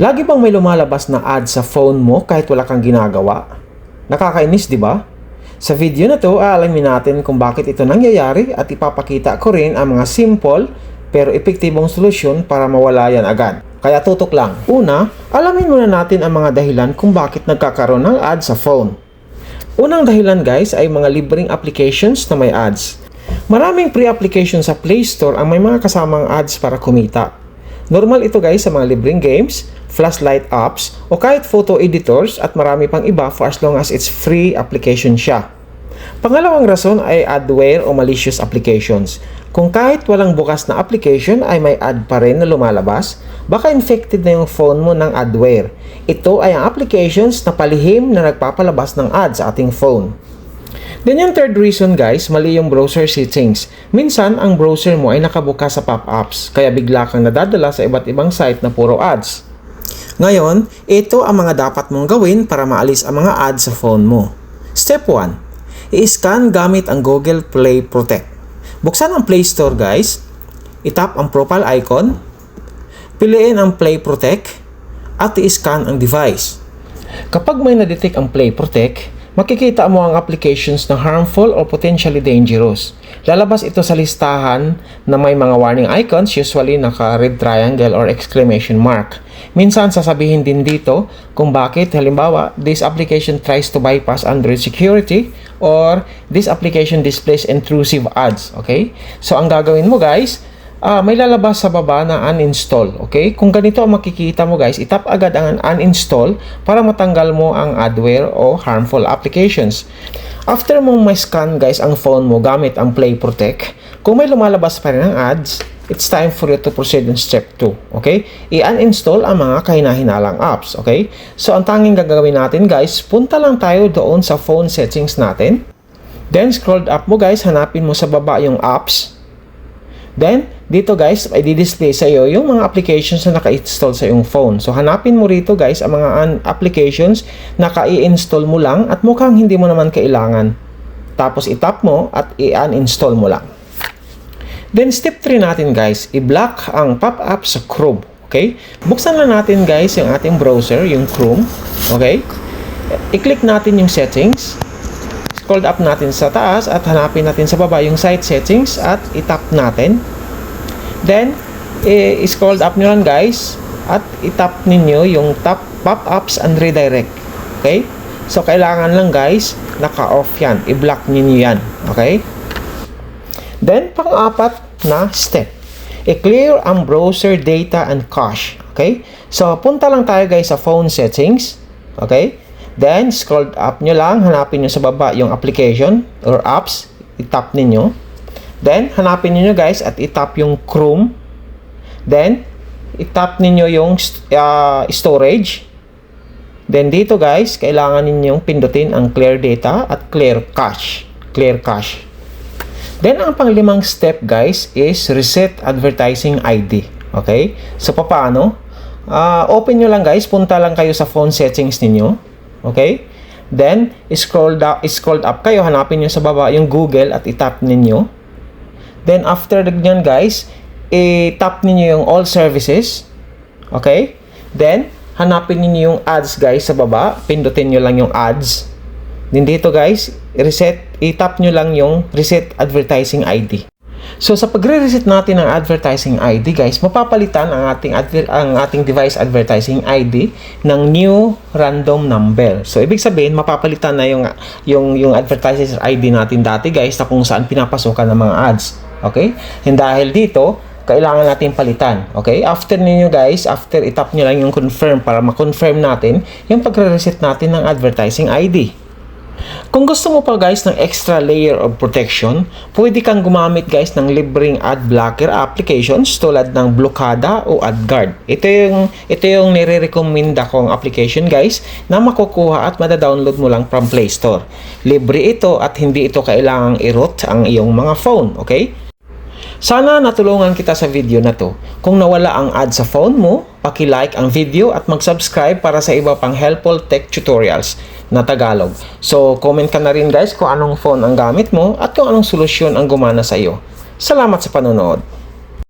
Lagi bang may lumalabas na ad sa phone mo kahit wala kang ginagawa? Nakakainis, di ba? Sa video na to, aalamin natin kung bakit ito nangyayari at ipapakita ko rin ang mga simple pero epektibong solusyon para mawala yan agad. Kaya tutok lang. Una, alamin muna natin ang mga dahilan kung bakit nagkakaroon ng ad sa phone. Unang dahilan guys ay mga libreng applications na may ads. Maraming pre-application sa Play Store ang may mga kasamang ads para kumita. Normal ito guys sa mga libreng games, flashlight apps, o kahit photo editors at marami pang iba for as long as it's free application siya. Pangalawang rason ay adware o malicious applications. Kung kahit walang bukas na application ay may ad pa rin na lumalabas, baka infected na yung phone mo ng adware. Ito ay ang applications na palihim na nagpapalabas ng ads sa ating phone. Then yung third reason guys, mali yung browser settings. Minsan, ang browser mo ay nakabukas sa pop-ups, kaya bigla kang nadadala sa iba't ibang site na puro ads. Ngayon, ito ang mga dapat mong gawin para maalis ang mga ads sa phone mo. Step 1. I-scan gamit ang Google Play Protect. Buksan ang Play Store guys, itap ang profile icon, piliin ang Play Protect, at i-scan ang device. Kapag may na-detect ang Play Protect, makikita mo ang applications na harmful or potentially dangerous. Lalabas ito sa listahan na may mga warning icons, usually naka-red triangle or exclamation mark. Minsan sasabihin din dito kung bakit, halimbawa, this application tries to bypass Android security or this application displays intrusive ads. Okay? So, ang gagawin mo guys, ah, may lalabas sa baba na uninstall. Okay? Kung ganito ang makikita mo guys, itap agad ang uninstall para matanggal mo ang adware o harmful applications. After mong ma-scan guys ang phone mo gamit ang Play Protect, kung may lumalabas pa rin ang ads, it's time for you to proceed in step 2. Okay? I-uninstall ang mga kahinahinalang apps. Okay? So, ang tanging gagawin natin guys, punta lang tayo doon sa phone settings natin. Then, scroll up mo guys, hanapin mo sa baba yung apps. Then, dito guys, ay di-display sa iyo yung mga applications na naka-install sa iyong phone. So, hanapin mo rito guys ang mga applications na ka-i-install mo lang at mukhang hindi mo naman kailangan. Tapos, itap mo at i-uninstall mo lang. Then, step 3 natin guys, i-block ang pop-up sa Chrome. Okay? Buksan lang natin guys yung ating browser, yung Chrome. Okay? I-click natin yung settings. Scroll up natin sa taas at hanapin natin sa baba yung site settings at itap natin. Then, i-scroll up nyo lang guys at itap ninyo yung top pop-ups and redirect. Okay? So, kailangan lang guys, naka-off yan. I-block ninyo yan. Okay? Then, pang-apat na step. I-clear ang browser data and cache. Okay? So, punta lang tayo guys sa phone settings. Okay? Then, scroll up nyo lang. Hanapin nyo sa baba yung application or apps. I-tap ninyo. Then, hanapin niyo guys at i-tap yung Chrome. Then, i-tap ninyo yung uh, storage. Then, dito guys, kailangan ninyong pindutin ang clear data at clear cache. Clear cache. Then, ang panglimang step guys is reset advertising ID. Okay? So, paano? Uh, open nyo lang guys. Punta lang kayo sa phone settings ninyo. Okay? Then, scroll, down, scroll up kayo. Hanapin nyo sa baba yung Google at itap ninyo. Then, after nyan guys, i-tap ninyo yung all services. Okay? Then, hanapin ninyo yung ads guys sa baba. Pindutin nyo lang yung ads. Then dito guys, reset, i-tap nyo lang yung reset advertising ID. So sa pagre-reset natin ng advertising ID guys, mapapalitan ang ating adver- ang ating device advertising ID ng new random number. So ibig sabihin mapapalitan na yung yung yung advertising ID natin dati guys na kung saan pinapasokan ng mga ads. Okay? And dahil dito, kailangan natin palitan. Okay? After ninyo guys, after itap nyo lang yung confirm para ma-confirm natin yung pagre-reset natin ng advertising ID. Kung gusto mo pa guys ng extra layer of protection, pwede kang gumamit guys ng libreng ad blocker applications tulad ng Blokada o AdGuard. Ito yung ito yung nire-recommenda kong application guys na makukuha at mada-download mo lang from Play Store. Libre ito at hindi ito kailangang i-root ang iyong mga phone, okay? Sana natulungan kita sa video na to. Kung nawala ang ad sa phone mo, paki-like ang video at mag-subscribe para sa iba pang helpful tech tutorials na Tagalog. So, comment ka na rin guys kung anong phone ang gamit mo at kung anong solusyon ang gumana sa iyo. Salamat sa panonood.